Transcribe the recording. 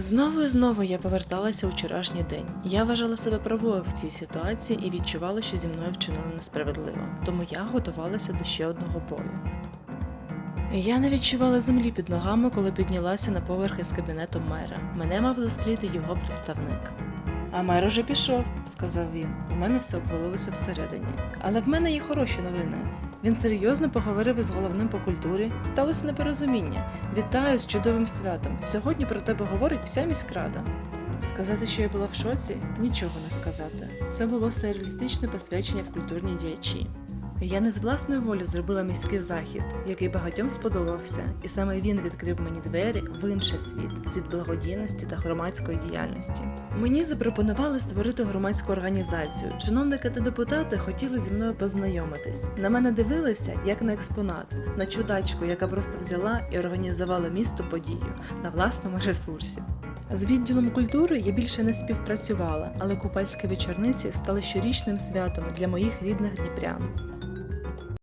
Знову і знову я поверталася у вчорашній день. Я вважала себе правою в цій ситуації і відчувала, що зі мною вчинили несправедливо, тому я готувалася до ще одного бою. Я не відчувала землі під ногами, коли піднялася на поверх із кабінету мера. Мене мав зустріти його представник. А мер уже пішов, сказав він. У мене все обвалилося всередині. Але в мене є хороші новини. Він серйозно поговорив із головним по культурі. Сталося непорозуміння. Вітаю з чудовим святом. Сьогодні про тебе говорить вся міськрада. Сказати, що я була в шоці, нічого не сказати. Це було сюрреалістичне посвячення в культурній діячі. Я не з власної волі зробила міський захід, який багатьом сподобався, і саме він відкрив мені двері в інший світ, світ благодійності та громадської діяльності. Мені запропонували створити громадську організацію. Чиновники та депутати хотіли зі мною познайомитись. На мене дивилися як на експонат, на чудачку, яка просто взяла і організувала місто подію на власному ресурсі. З відділом культури я більше не співпрацювала, але купальські вечорниці стали щорічним святом для моїх рідних дніпрян.